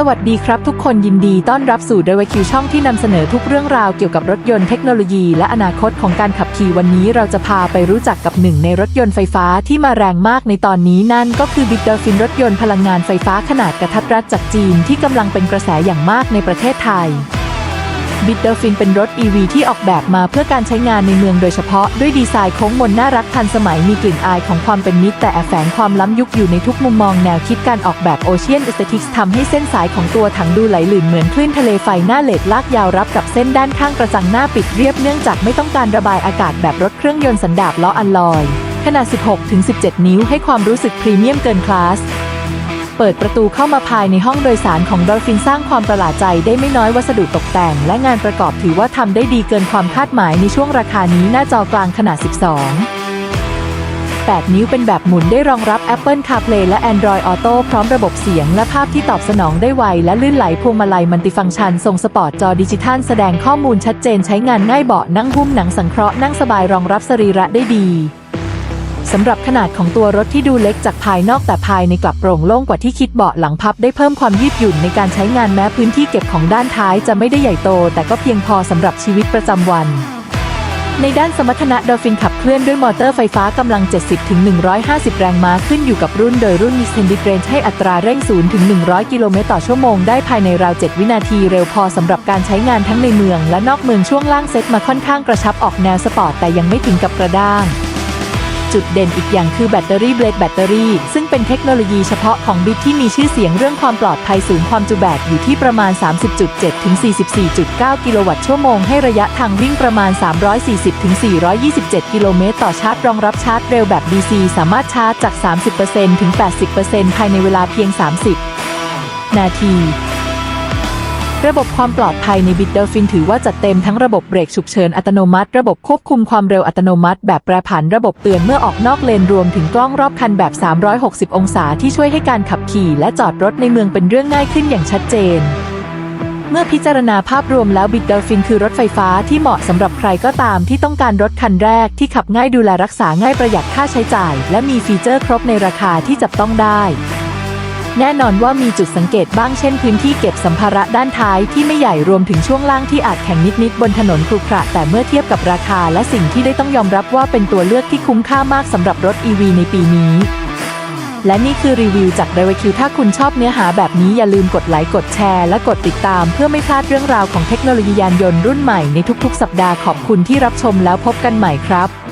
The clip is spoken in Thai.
สวัสดีครับทุกคนยินดีต้อนรับสู่ d ด q ช่องที่นำเสนอทุกเรื่องราวเกี่ยวกับรถยนต์เทคโนโลยี และอนาคตของการขับขี่วันนี้เราจะพาไปรู้จักกับหนึ่งในรถยนต์ไฟฟ้าที่มาแรงมากในตอนนี้นั่นก็คือบิ t เดอร์ฟินรถยนต์พลังงานไฟฟ้าขนาดกระทัดรัดจากจีนที่กำลังเป็นกระแสอย่างมากในประเทศไทย บิดเดอร์ฟินเป็นรถ EV ที่ออกแบบมาเพื่อการใช้งานในเมืองโดยเฉพาะด้วยดีไซน์โค้งมนน่ารักทันสมัยมีกลิ่นอายของความเป็นมิตรแต่แฝงความล้ำยุคอยู่ในทุกมุมมองแนวคิดการออกแบบโอเชียน e อ t ติกส์ทำให้เส้นสายของตัวถังดูไหลลื่นเหมือนคลื่นทะเลไฟหน้าเลดลากยาวรับกับเส้นด้านข้างกระจังหน้าปิดเรียบเนื่องจากไม่ต้องการระบายอากาศแบบรถเครื่องยนต์สันดาปล้ออัลลอยขนาด 16-17 นิ้วให้ความรู้สึกพรีเมียมเกินคลาส เปิดประตูเข้ามาภายในห้องโดยสารของดอลฟินสร้างความประหลาดใจได้ไม่น้อยวัสดุตกแต่ง และงานประกอบถือว่าทำได้ดีเกินความคาดหมายในช่วงราคานี้หน้าจอกลางขนาด 12 8 นิ้วเป็นแบบหมุนได้รองรับ Apple CarPlay และ Android Auto พร้อมระบบเสียงและภาพที่ตอบสนองได้ไว และลื่นไหลพวงมาลัยมัลติฟังก์ชัน ทรงสปอร์ตจอดิจิทัล แสดงข้อมูลชัดเจนใช้งานง่ายเบาะนั่งหุ้มหนังสังเคราะห์นั่งสบายรองรับสรีระได้ดี สำหรับขนาดของตัวรถที่ดูเล็กจากภายนอกแต่ภายในกลับโปร่งโล่งกว่าที่คิดเบาะหลังพับได้เพิ่มความยืดหยุ่นในการใช้งานแม้พื้นที่เก็บของด้านท้ายจะไม่ได้ใหญ่โต แต่ก็เพียงพอสำหรับชีวิตประจำวัน ในด้านสมรรถนะดอลฟินขับเคลื่อนด้วยมอเตอร์ไฟฟ้ากำลัง 70-150 แรงม้าขึ้นอยู่กับรุ่นโดยรุ่นมี Extended Range ให้อัตราเร่ง 0-100 กิโลเมตรต่อชั่วโมงได้ภายในราว 7 วินาทีเร็วพอสำหรับการใช้งานทั้งในเมืองและนอกเมืองช่วงล่างเซ็ตมาค่อนข้างกระชับออกแนวสปอร์ตแต่ยังไม่ถึงกับกระด้าง จุดเด่นอีกอย่างคือแบตเตอรี่เบลดแบตเตอรี่ซึ่งเป็นเทคโนโลยีเฉพาะของบิทที่มีชื่อเสียงเรื่องความปลอดภัยสูงความจุแบตอยู่ที่ประมาณ 30.7 ถึง 44.9 กิโลวัตต์ชั่วโมงให้ระยะทางวิ่งประมาณ 340 ถึง 427 กิโลเมตรต่อชาร์จรองรับชาร์จเร็วแบบ DC สามารถชาร์จจาก 30%ถึง 80%ภายในเวลาเพียง 30 นาที ระบบความปลอดภัยในบิ t เดอร์ฟินถือว่าจัดเต็มทั้งระบบเบรกฉุกเฉินอัตโนมัติ ระบบควบคุมความเร็วอัตโนมัติ แบบแปรผันระบบเตือนเมื่อออกนอกเลนรวมถึงกล้องรอบคันแบบ 360 องศาที่ช่วยให้การขับขี่และจอดรถในเมืองเป็นเรื่องง่ายขึ้นอย่างชัดเจนเมื่อพิจารณาภาพรวมแล้วบิ t เดอร์ฟินคือรถไฟฟ้าที่เหมาะสำหรับใครก็ตามที่ต้องการรถคันแรกที่ขับง่ายดูแลรักษาง่ายประหยัดค่าใช้จ่าย และมีฟีเจอร์ครบในราคาที่จับต้องได้ แน่นอนว่ามีจุดสังเกตบ้างเช่นพื้นที่เก็บสัมภาระด้านท้ายที่ไม่ใหญ่รวมถึงช่วงล่างที่อาจแข็งนิดๆบนถนนครุขระแต่เมื่อเทียบกับราคาและสิ่งที่ได้ต้องยอมรับว่าเป็นตัวเลือกที่คุ้มค่ามากสำหรับรถ EV ในปีนี้ และนี่คือรีวิวจาก d ด q ถ้าคุณชอบเนื้อหาแบบนี้อย่าลืมกดไลค์กดแชร์และกดติดตาม เพื่อไม่พลาดเรื่องราวของเทคโนโลยียานยนต์รุ่นใหม่ในทุกๆ สัปดาห์ขอบคุณที่รับชมแล้วพบกันใหม่ครับ